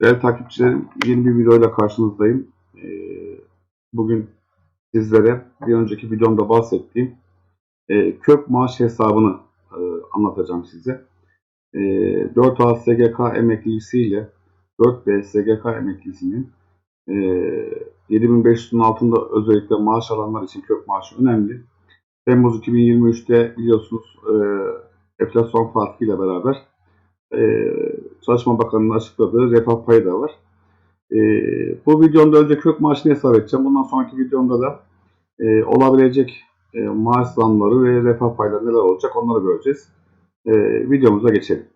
Değerli takipçilerim, yeni bir videoyla karşınızdayım. Ee, Bugün sizlere bir önceki videomda bahsettiğim e, kök maaş hesabını e, anlatacağım size. E, 4A SGK emeklisi ile 4B SGK emeklisinin e, 7500'ün altında özellikle maaş alanlar için kök maaşı önemli. Temmuz 2023'te biliyorsunuz e, enflasyon farkıyla beraber e, Çalışma Bakanı'nın açıkladığı refah payı da var. E, bu videomda önce kök maaşını hesap edeceğim. Bundan sonraki videomda da e, olabilecek e, maaş zamları ve refah payları neler olacak onları göreceğiz. E, videomuza geçelim.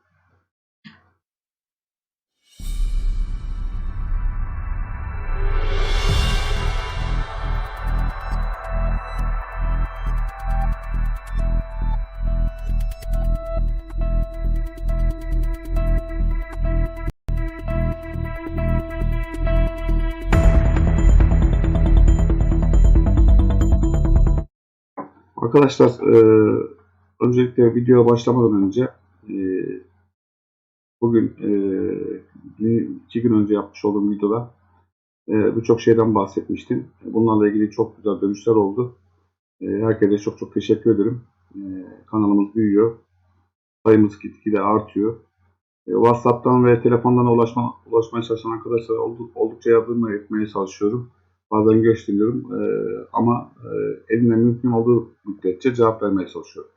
Arkadaşlar e, öncelikle videoya başlamadan önce e, bugün e, iki gün önce yapmış olduğum videoda e, birçok şeyden bahsetmiştim. Bunlarla ilgili çok güzel dönüşler oldu. E, herkese çok çok teşekkür ederim. E, kanalımız büyüyor. Sayımız gitgide artıyor. E, WhatsApp'tan ve telefondan ulaşma, ulaşmaya çalışan arkadaşlara olduk, oldukça yardım etmeye çalışıyorum. Bazen gösteriyorum e, ama e, elimden mümkün olduğu müddetçe cevap vermeye çalışıyorum.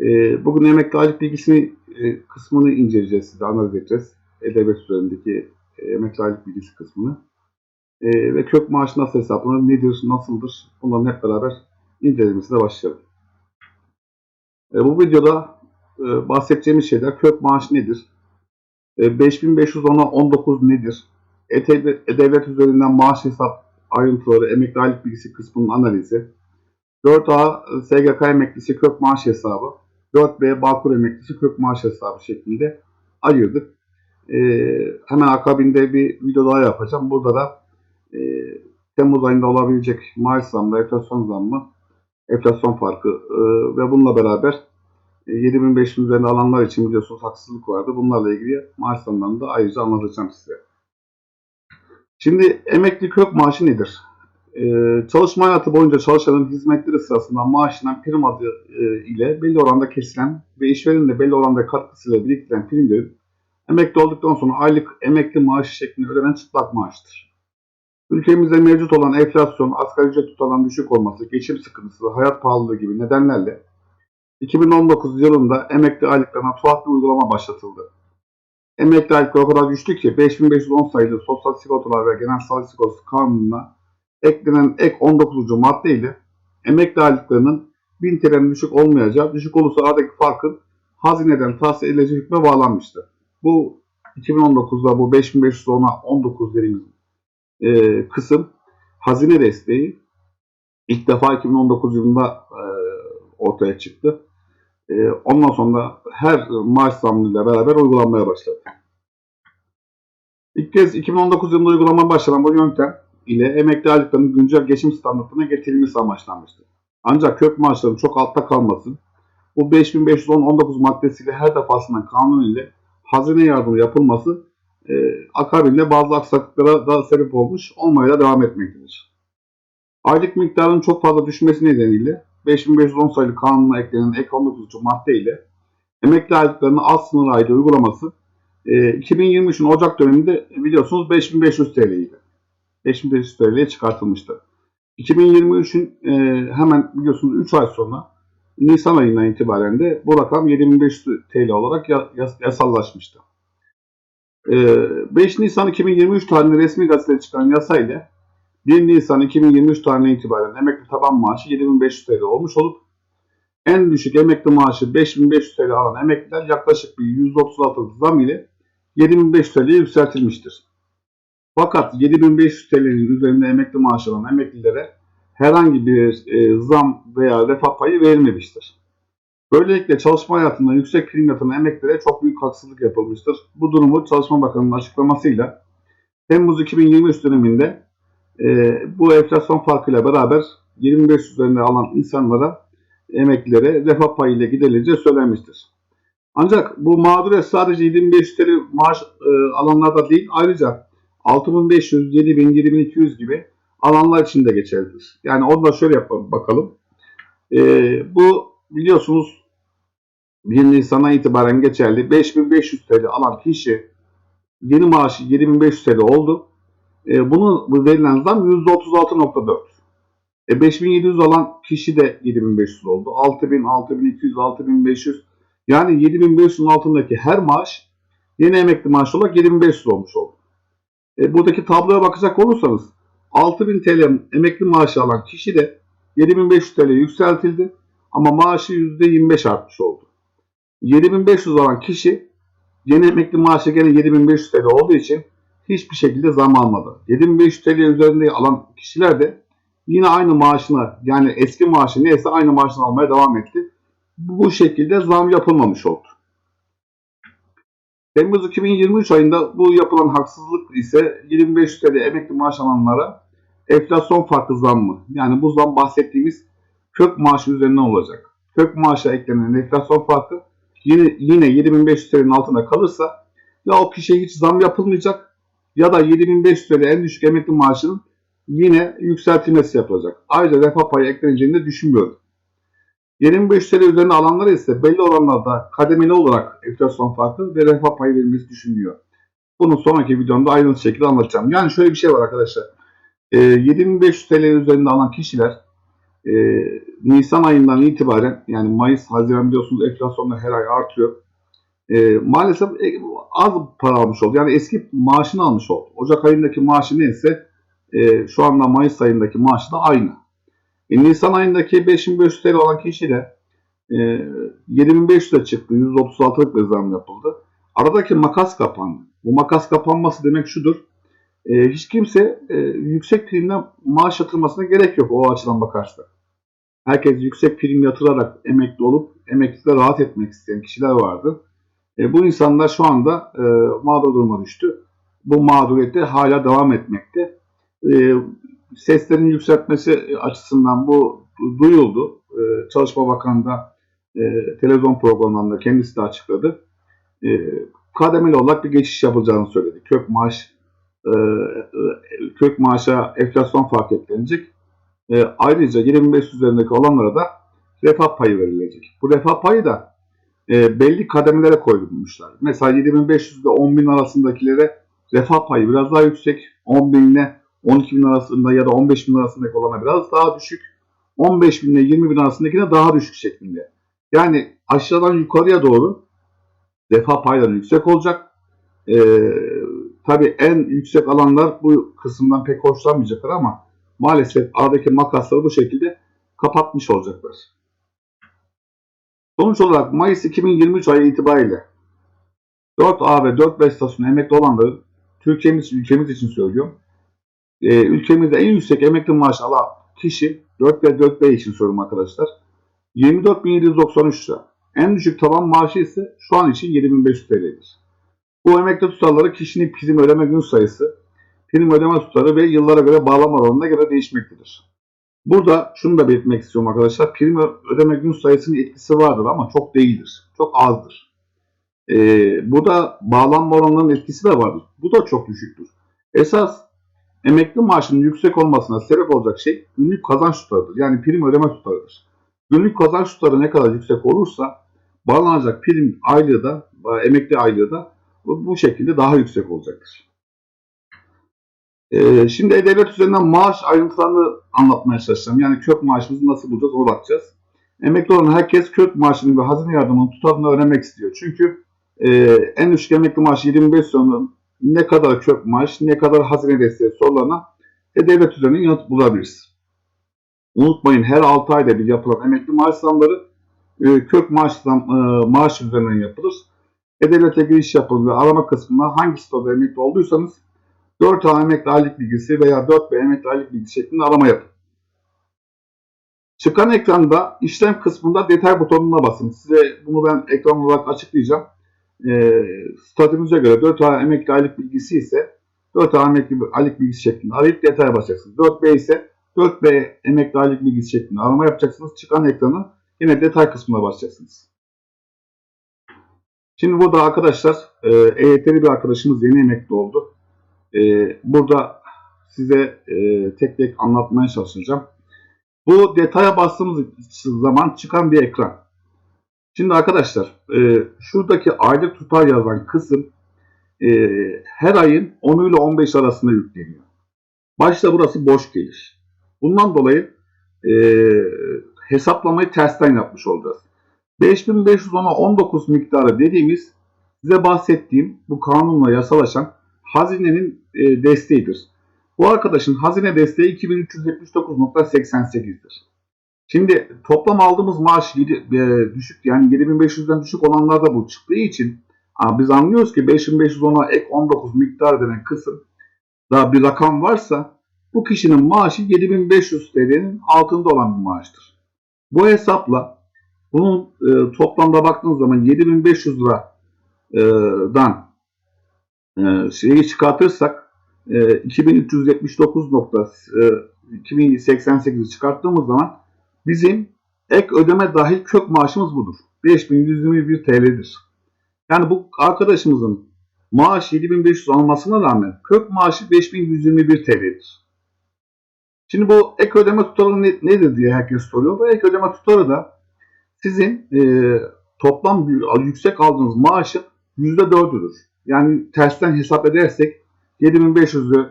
E, bugün emekli aylık bilgisini e, kısmını inceleyeceğiz, size analiz edeceğiz. E-Devlet üzerindeki e, emekli aylık bilgisi kısmını. E, ve kök maaşı nasıl hesaplanır, nedir, nasıldır bunların hep beraber incelemesine başlayalım. E, bu videoda e, bahsedeceğimiz şeyler kök maaş nedir? E, 5510'a 19 nedir? E-Devlet üzerinden maaş hesap ayrıntıları, emekli aylık bilgisi kısmının analizi, 4A SGK emeklisi kök maaş hesabı, 4B Bağkur emeklisi kök maaş hesabı şeklinde ayırdık. Ee, hemen akabinde bir video daha yapacağım. Burada da e, Temmuz ayında olabilecek maaş zammı, enflasyon zammı, enflasyon farkı e, ve bununla beraber e, 7500 üzerinde alanlar için biliyorsunuz haksızlık vardı. Bunlarla ilgili maaş zamlarını da ayrıca anlatacağım size. Şimdi emekli kök maaşı nedir? Ee, çalışma hayatı boyunca çalışanın hizmetleri sırasında maaşından prim adı e, ile belli oranda kesilen ve işverenin de belli oranda katkısıyla biriktirilen primlerin emekli olduktan sonra aylık emekli maaşı şeklinde ödenen çıplak maaştır. Ülkemizde mevcut olan enflasyon, asgari ücret tutarının düşük olması, geçim sıkıntısı, hayat pahalılığı gibi nedenlerle 2019 yılında emekli aylıklarına tuhaf bir uygulama başlatıldı. Emekli aylıkları o kadar güçlü ki 5510 sayılı Sosyal Sigortalar ve Genel Sağlık Sigortası Kanunu'na eklenen ek 19. madde ile emekli aylıklarının 1000 TL'nin düşük olmayacağı, düşük olursa aradaki farkın hazineden tahsil edilecek hükme bağlanmıştı. Bu 2019'da bu 5510'a 19 dediğimiz e, kısım hazine desteği ilk defa 2019 yılında e, ortaya çıktı. E, ondan sonra her maaş zammıyla beraber uygulanmaya başladı. İlk kez 2019 yılında uygulamaya başlanan bu yöntem ile emekli aylıklarının güncel geçim standartına getirilmesi amaçlanmıştır. Ancak kök maaşların çok altta kalması, bu 5510-19 maddesiyle her defasında kanun ile hazine yardımı yapılması e, akabinde bazı aksaklıklara da sebep olmuş, olmaya da devam etmektedir. Aylık miktarının çok fazla düşmesi nedeniyle 5510 sayılı kanuna eklenen ek 19. madde ile emekli aylıklarının alt sınır aylığı uygulaması e, 2023'ün Ocak döneminde biliyorsunuz 5500 TL idi. 5500 TL'ye çıkartılmıştı. 2023'ün e, hemen biliyorsunuz 3 ay sonra Nisan ayından itibaren de bu rakam 7500 TL olarak ya- yas- yasallaşmıştı. E, 5 Nisan 2023 tarihinde resmi gazetede çıkan yasa 1 Nisan 2023 tarihinden itibaren emekli taban maaşı 7500 TL olmuş olup en düşük emekli maaşı 5500 TL alan emekliler yaklaşık bir %36 zam ile 7500 TL'ye yükseltilmiştir. Fakat 7500 TL'nin üzerinde emekli maaşı alan emeklilere herhangi bir e, zam veya refah payı verilmemiştir. Böylelikle çalışma hayatında yüksek prim yatıran emeklilere çok büyük haksızlık yapılmıştır. Bu durumu Çalışma Bakanı'nın açıklamasıyla Temmuz 2023 döneminde e, bu enflasyon farkıyla beraber 2500 üzerinde alan insanlara, emeklilere refah payı ile giderileceği söylenmiştir. Ancak bu mağduriyet sadece 7500 TL maaş e, alanlarda değil ayrıca 6500, 7000, 7200 gibi alanlar için de geçerlidir. Yani onu da şöyle yapalım bakalım. E, bu biliyorsunuz 1 Nisan'a itibaren geçerli 5500 TL alan kişi yeni maaşı 7500 TL oldu. E, bunu bu verilen zam %36.4. E, 5700 alan kişi de 7500 oldu. 6000, 6200, 6500 yani 7500'ün altındaki her maaş yeni emekli maaşı olarak 7500 olmuş oldu. E, buradaki tabloya bakacak olursanız 6000 TL emekli maaşı alan kişi de 7500 TL yükseltildi ama maaşı %25 artmış oldu. 7500 alan kişi yeni emekli maaşı gene 7500 TL olduğu için hiçbir şekilde zam almadı. 7500 TL üzerinde alan kişiler de yine aynı maaşına yani eski maaşı neyse aynı maaşını almaya devam etti. Bu şekilde zam yapılmamış oldu. Temmuz 2023 ayında bu yapılan haksızlık ise 2500 TL emekli maaş alanlara enflasyon farkı zammı. Yani bu zam bahsettiğimiz kök maaşı üzerinden olacak. Kök maaşa eklenen enflasyon farkı yine, yine 7500 TL'nin altında kalırsa ya o kişiye hiç zam yapılmayacak ya da 7500 TL en düşük emekli maaşının yine yükseltilmesi yapılacak. Ayrıca refah payı ekleneceğini de düşünmüyorum. 2500 TL üzerine alanlara ise belli oranlarda kademeli olarak enflasyon farkı ve refah payı verilmesi düşünülüyor. Bunu sonraki videomda ayrıntılı şekilde anlatacağım. Yani şöyle bir şey var arkadaşlar. E, 7500 TL üzerinde alan kişiler e, Nisan ayından itibaren yani Mayıs, Haziran biliyorsunuz enflasyonda her ay artıyor. E, maalesef az para almış oldu. Yani eski maaşını almış oldu. Ocak ayındaki maaşı neyse e, şu anda Mayıs ayındaki maaşı da aynı. E, Nisan ayındaki 5500 TL olan kişi de e, 7500'e çıktı. %36'lık bir zam yapıldı. Aradaki makas kapandı. Bu makas kapanması demek şudur. E, hiç kimse e, yüksek primle maaş yatırmasına gerek yok o açıdan bakarsa. Herkes yüksek prim yatırarak emekli olup emeklilikte rahat etmek isteyen kişiler vardı. E, bu insanlar şu anda e, mağdur duruma düştü. Bu mağduriyette hala devam etmekte. E, seslerin yükseltmesi açısından bu duyuldu. E, Çalışma Bakanı da e, televizyon programlarında kendisi de açıkladı. E, kademeli olarak bir geçiş yapılacağını söyledi. Kök maaş e, kök maaşa enflasyon fark eklenecek. E, ayrıca 25 üzerindeki olanlara da refah payı verilecek. Bu refah payı da e, belli kademelere koyulmuşlar. Mesela 7500 ile 10.000 arasındakilere refah payı biraz daha yüksek. 10.000 ile 12 bin arasında ya da 15 bin arasındaki olana biraz daha düşük. 15 bin ile 20 bin arasındakine daha düşük şeklinde. Yani aşağıdan yukarıya doğru refah payları yüksek olacak. Ee, tabii en yüksek alanlar bu kısımdan pek hoşlanmayacaklar ama maalesef aradaki makasları bu şekilde kapatmış olacaklar. Sonuç olarak Mayıs 2023 ayı itibariyle 4A ve 4B istasyonu emekli olanların Türkiye'miz, ülkemiz için söylüyorum e, ülkemizde en yüksek emekli maaşı alan kişi 4 ve 4B için sorum arkadaşlar. 24.793 lira. En düşük taban maaşı ise şu an için 7500 TL'dir. Bu emekli tutarları kişinin prim ödeme gün sayısı, prim ödeme tutarı ve yıllara göre bağlama oranına göre değişmektedir. Burada şunu da belirtmek istiyorum arkadaşlar. Prim ödeme gün sayısının etkisi vardır ama çok değildir. Çok azdır. Ee, burada bağlanma oranlarının etkisi de vardır. Bu da çok düşüktür. Esas Emekli maaşının yüksek olmasına sebep olacak şey günlük kazanç tutarıdır. Yani prim ödeme tutarıdır. Günlük kazanç tutarı ne kadar yüksek olursa bağlanacak prim aylığı da, emekli aylığı da bu şekilde daha yüksek olacaktır. Ee, şimdi E-Devlet üzerinden maaş ayrıntılarını anlatmaya çalışacağım. Yani kök maaşımızı nasıl bulacağız ona bakacağız. Emekli olan herkes kök maaşının ve hazine yardımının tutarını öğrenmek istiyor. Çünkü e, en düşük emekli maaşı 25 sonunun ne kadar kök maaş, ne kadar hazine desteği sorularına e, devlet üzerinden yanıt bulabiliriz. Unutmayın her 6 ayda bir yapılan emekli maaş zamları e, kök maaş, e, maaş üzerinden yapılır. E-Devlet'e giriş yapın ve arama kısmına hangi sitede emekli olduysanız 4 A emekli aylık bilgisi veya 4 B emekli aylık bilgisi şeklinde arama yapın. Çıkan ekranda işlem kısmında detay butonuna basın. Size bunu ben ekran olarak açıklayacağım e, statünüze göre 4 ay emekli aylık bilgisi ise 4 ay emekli aylık bilgisi şeklinde arayıp detaya basacaksınız. 4B ise 4B emekli aylık bilgisi şeklinde arama yapacaksınız. Çıkan ekranı yine detay kısmına basacaksınız. Şimdi burada arkadaşlar e, EYT'li bir arkadaşımız yeni emekli oldu. E, burada size e, tek tek anlatmaya çalışacağım. Bu detaya bastığımız zaman çıkan bir ekran. Şimdi arkadaşlar e, şuradaki aylık tutar yazan kısım e, her ayın 10 ile 15 arasında yükleniyor. Başta burası boş gelir. Bundan dolayı e, hesaplamayı tersten yapmış olacağız. 5510'a 19 miktarı dediğimiz size bahsettiğim bu kanunla yasalaşan hazinenin e, desteğidir. Bu arkadaşın hazine desteği 2379.88'dir. Şimdi toplam aldığımız maaş yedi- e, düşük yani 7500'den düşük olanlarda bu çıktığı için biz anlıyoruz ki 5510'a ek 19 miktar denen kısım daha bir rakam varsa bu kişinin maaşı 7500 TL'nin altında olan bir maaştır. Bu hesapla bunun e, toplamda baktığınız zaman 7500 liradan e, şeyi çıkartırsak e, 2379 nokta e, 2088'i çıkarttığımız zaman bizim ek ödeme dahil kök maaşımız budur. 5121 TL'dir. Yani bu arkadaşımızın maaş 7500 almasına rağmen kök maaşı 5121 TL'dir. Şimdi bu ek ödeme tutarı ne- nedir diye herkes soruyor. Bu ek ödeme tutarı da sizin e, toplam yüksek aldığınız maaşın %4'üdür. Yani tersten hesap edersek 7500'ü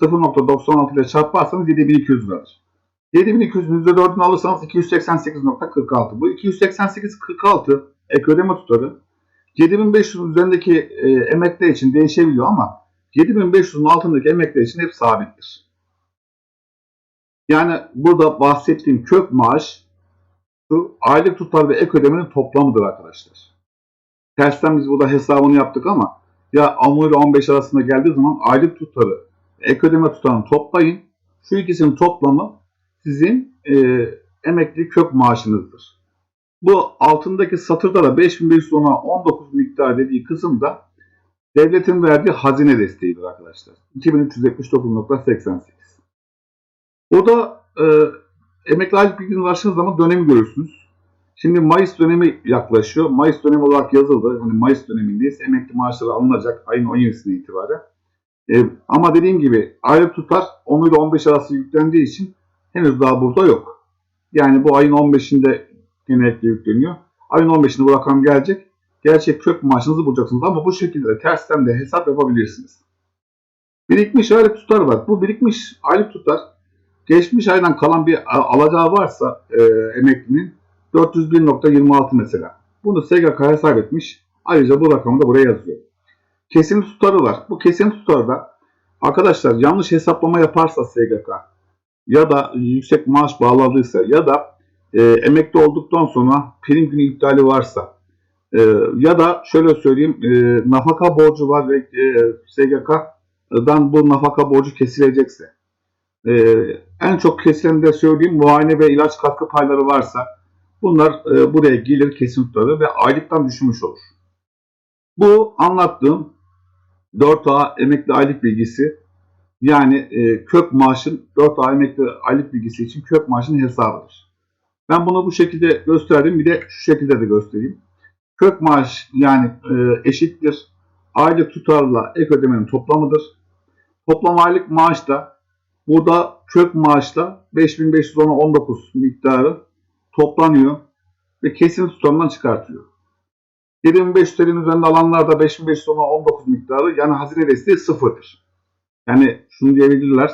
0.96 ile çarparsanız 7200 liradır. 7200'ün %4'ünü alırsanız 288.46. Bu 288.46 ek ödeme tutarı 7500'ün üzerindeki e, emekler için değişebiliyor ama 7500'ün altındaki emekler için hep sabittir. Yani burada bahsettiğim kök maaş şu aylık tutar ve ek ödemenin toplamıdır arkadaşlar. Tersten biz burada hesabını yaptık ama ya 10 ile 15 arasında geldiği zaman aylık tutarı ek ödeme tutarını toplayın. Şu ikisinin toplamı sizin e, emekli kök maaşınızdır. Bu altındaki satırda da 5510'a 19 miktar dediği kısımda devletin verdiği hazine desteğidir arkadaşlar. 2379.88. Burada e, emekli aylık bilginiz ulaştığınız zaman dönemi görürsünüz. Şimdi Mayıs dönemi yaklaşıyor. Mayıs dönemi olarak yazıldı. Hani Mayıs dönemindeyiz. Emekli maaşları alınacak ayın 17'sine itibaren. E, ama dediğim gibi aylık tutar 10 ile 15 arası yüklendiği için henüz daha burada yok. Yani bu ayın 15'inde genellikle yükleniyor. Ayın 15'inde bu rakam gelecek. Gerçek kök maaşınızı bulacaksınız ama bu şekilde de tersten de hesap yapabilirsiniz. Birikmiş aylık tutar var. Bu birikmiş aylık tutar geçmiş aydan kalan bir alacağı varsa e, emeklinin 401.26 mesela. Bunu SGK hesap etmiş. Ayrıca bu rakamı da buraya yazıyor. Kesinti tutarı var. Bu kesinti tutarı da arkadaşlar yanlış hesaplama yaparsa SGK ya da yüksek maaş bağladıysa ya da e, emekli olduktan sonra prim günü iptali varsa e, ya da şöyle söyleyeyim e, nafaka borcu var ve e, SGK'dan bu nafaka borcu kesilecekse e, en çok kesilen de söyleyeyim muayene ve ilaç katkı payları varsa bunlar e, buraya gelir kesin tutarı ve aylıktan düşmüş olur. Bu anlattığım 4A emekli aylık bilgisi yani e, kök maaşın 4 ay emekli aylık bilgisi için kök maaşın hesabıdır. Ben bunu bu şekilde gösterdim. Bir de şu şekilde de göstereyim. Kök maaş yani e, eşittir. Aylık tutarla ek ödemenin toplamıdır. Toplam aylık maaş da burada kök maaşla 5510'a 19 miktarı toplanıyor ve kesin tutarından çıkartıyor. 7500 TL'nin üzerinde alanlarda 5510'a 19 miktarı yani hazine desteği sıfırdır. Yani şunu diyebilirler.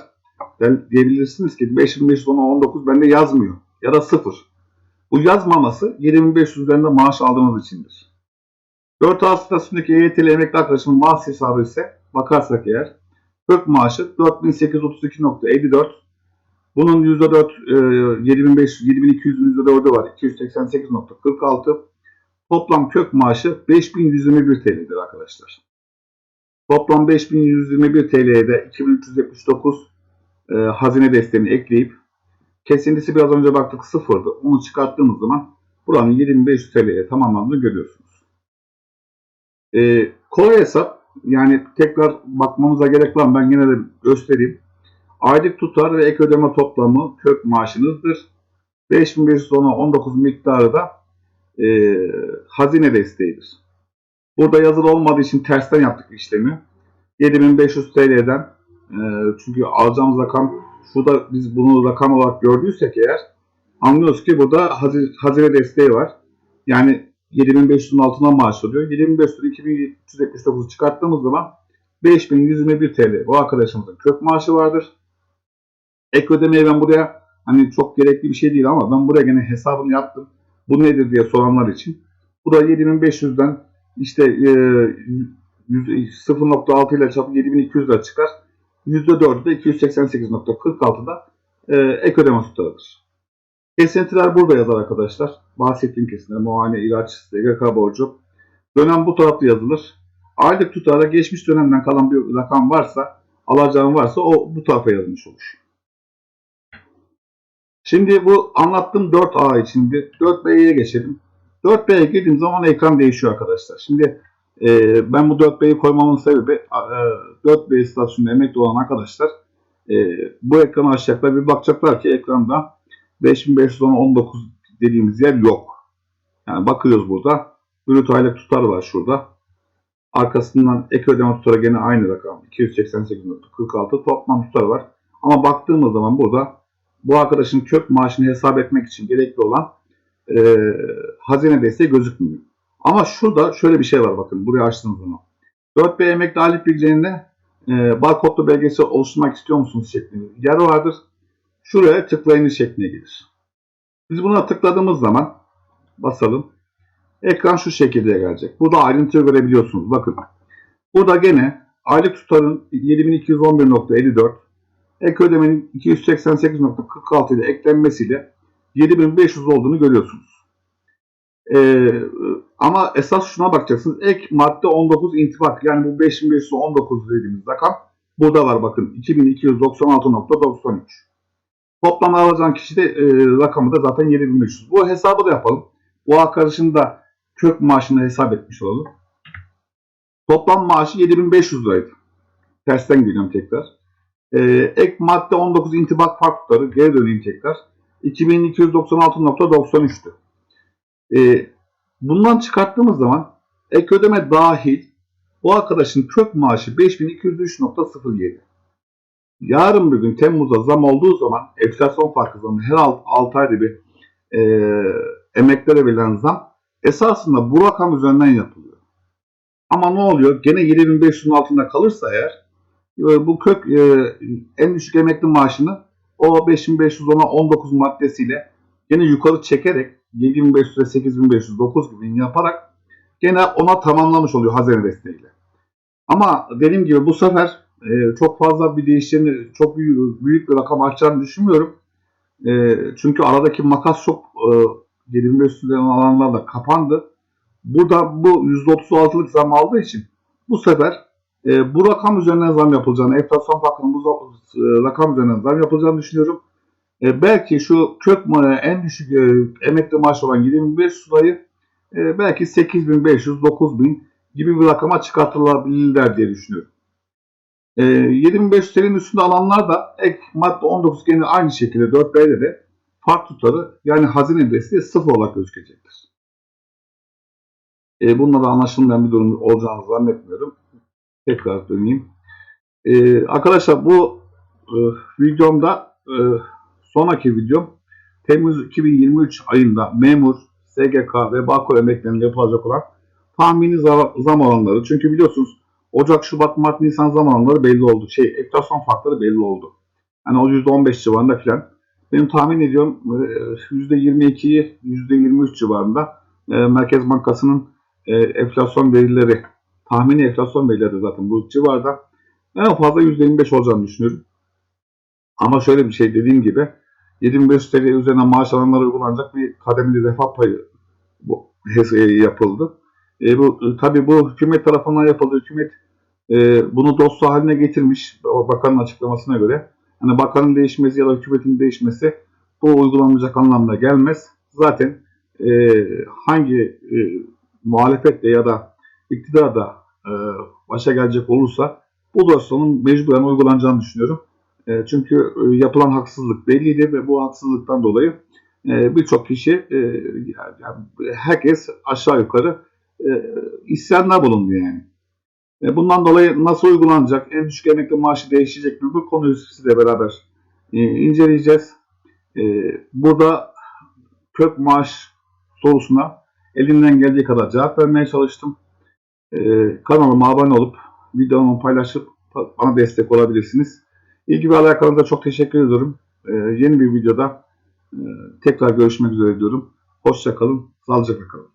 Diyebilirsiniz ki 5510'a 19 bende yazmıyor. Ya da 0. Bu yazmaması 7500 üzerinde maaş aldığınız içindir. 4 A statüsündeki EYT'li emekli arkadaşımın maaş hesabı ise bakarsak eğer kök maaşı 4832.54 bunun %4 e, 7500 7200'ün %4'ü var. 288.46 Toplam kök maaşı 5121 TL'dir arkadaşlar. Toplam 5121 TL'ye de 2379 e, hazine desteğini ekleyip kesintisi biraz önce baktık sıfırdı. Onu çıkarttığımız zaman buranın 2500 TL'ye tamamlandığını görüyorsunuz. E, kolay hesap yani tekrar bakmamıza gerek var mı? Ben yine de göstereyim. Aylık tutar ve ek ödeme toplamı kök maaşınızdır. 5510'a 19 miktarı da e, hazine desteğidir. Burada yazılı olmadığı için tersten yaptık işlemi. 7500 TL'den e, çünkü alacağımız rakam şurada biz bunu rakam olarak gördüysek eğer anlıyoruz ki burada hazine, hazine desteği var. Yani 7500'ün altına maaş oluyor. 7500'ün 2379 çıkarttığımız zaman 5121 TL bu arkadaşımızın kök maaşı vardır. Ek ödemeyi ben buraya hani çok gerekli bir şey değil ama ben buraya gene hesabını yaptım. Bu nedir diye soranlar için. Bu da 7500'den işte e, yüz- 0.6 ile çarpı 7200 lira çıkar. %4'ü de 288.46'da e, ek ödeme tutarıdır. Kesintiler burada yazar arkadaşlar. Bahsettiğim kesintiler muayene, ilaç, SGK borcu. Dönem bu tarafta yazılır. Aylık tutarda geçmiş dönemden kalan bir rakam varsa, alacağım varsa o bu tarafa yazılmış olur. Şimdi bu anlattığım 4A içindi. 4B'ye geçelim. 4B'ye girdiğim zaman ekran değişiyor arkadaşlar. Şimdi e, ben bu 4B'yi koymamın sebebi e, 4B istasyonunda emekli olan arkadaşlar e, bu ekranı açacaklar bir bakacaklar ki ekranda 5519 dediğimiz yer yok. Yani bakıyoruz burada. Brüt aylık tutar var şurada. Arkasından ek ödeme tutarı gene aynı rakam. 288.46 toplam tutar var. Ama baktığımız zaman burada bu arkadaşın kök maaşını hesap etmek için gerekli olan e, hazine desteği gözükmüyor. Ama şurada şöyle bir şey var bakın buraya açtığınız zaman. 4B emekli aylık bilgilerinde e, barkodlu belgesi oluşturmak istiyor musunuz şeklinde yer vardır. Şuraya tıklayınız şekline gelir. Biz buna tıkladığımız zaman basalım. Ekran şu şekilde gelecek. Burada ayrıntıyı görebiliyorsunuz. Bakın. Burada gene aylık tutarın 7211.54 ek ödemenin 288.46 ile eklenmesiyle 7500 olduğunu görüyorsunuz. Ee, ama esas şuna bakacaksınız. Ek madde 19 intibak yani bu 5519 dediğimiz rakam burada var bakın 2296.93. Toplam alacağın kişi de e, rakamı da zaten 7500. Bu hesabı da yapalım. Bu arkadaşın da kök maaşını hesap etmiş olalım. Toplam maaşı 7500 liraydı. Tersten gidiyorum tekrar. Ee, ek madde 19 intibak fark tutarı geri döneyim tekrar. 2296.93'tü. Ee, bundan çıkarttığımız zaman ek ödeme dahil bu arkadaşın kök maaşı 5203.07. Yarın bir gün Temmuz'da zam olduğu zaman enflasyon farkı zamı her 6 ayda bir e, emeklere verilen zam esasında bu rakam üzerinden yapılıyor. Ama ne oluyor? Gene 7500'ün altında kalırsa eğer e, bu kök e, en düşük emekli maaşını o 5510'a 19 maddesiyle gene yukarı çekerek 7500'e 8500 9 gibi yaparak gene ona tamamlamış oluyor hazine desteğiyle. Ama dediğim gibi bu sefer e, çok fazla bir değişeceğini, çok büyük, büyük bir rakam açacağını düşünmüyorum. E, çünkü aradaki makas çok e, 7500 liradan alanlarla kapandı. Burada bu %36'lık zam aldığı için bu sefer e, bu rakam üzerinden zam yapılacağını, enflasyon farkının bu e, rakam üzerinden zam yapılacağını düşünüyorum. E, belki şu kök en düşük e, emekli maaşı olan 2500 lirayı e, belki 8500, 9000 gibi bir rakama çıkartılabilirler diye düşünüyorum. E, 7500 TL'nin üstünde alanlar da ek madde 19 gene aynı şekilde 4B'de de fark tutarı yani hazine desteği sıfır olarak gözükecektir. E, bununla da anlaşılmayan bir durum olacağını zannetmiyorum. Tekrar döneyim. E, arkadaşlar bu e, videomda e, sonraki videom Temmuz 2023 ayında memur, SGK ve Bağkur emeklerine yapılacak olan tahmini zam, oranları. Çünkü biliyorsunuz Ocak, Şubat, Mart, Nisan zam oranları belli oldu. Şey, enflasyon farkları belli oldu. Hani o %15 civarında filan. Benim tahmin ediyorum e, %22'yi %23 civarında e, Merkez Bankası'nın e, enflasyon verileri, tahmini enflasyon verileri zaten bu civarda. En fazla %25 olacağını düşünüyorum. Ama şöyle bir şey dediğim gibi 7500 TL üzerine maaş alanlara uygulanacak bir kademeli refah payı bu, e, yapıldı. E, bu e, tabii bu hükümet tarafından yapıldı. Hükümet e, bunu dosya haline getirmiş. Bakanın açıklamasına göre. Hani bakanın değişmesi ya da hükümetin değişmesi bu uygulanmayacak anlamda gelmez. Zaten e, hangi e, muhalefetle ya da iktidarda başa gelecek olursa bu dosyanın mecburen uygulanacağını düşünüyorum. E, çünkü e, yapılan haksızlık belliydi ve bu haksızlıktan dolayı e, birçok kişi, e, herkes aşağı yukarı e, isyanda bulundu yani. E, bundan dolayı nasıl uygulanacak, en düşük emekli maaşı değişecek mi bu konuyu sizle beraber e, inceleyeceğiz. E, burada kök maaş sorusuna elimden geldiği kadar cevap vermeye çalıştım. E, kanalıma abone olup videomu paylaşıp bana destek olabilirsiniz. İlgi ve alakanıza çok teşekkür ediyorum. E, yeni bir videoda e, tekrar görüşmek üzere diyorum. Hoşça kalın, sağlıcakla kalın.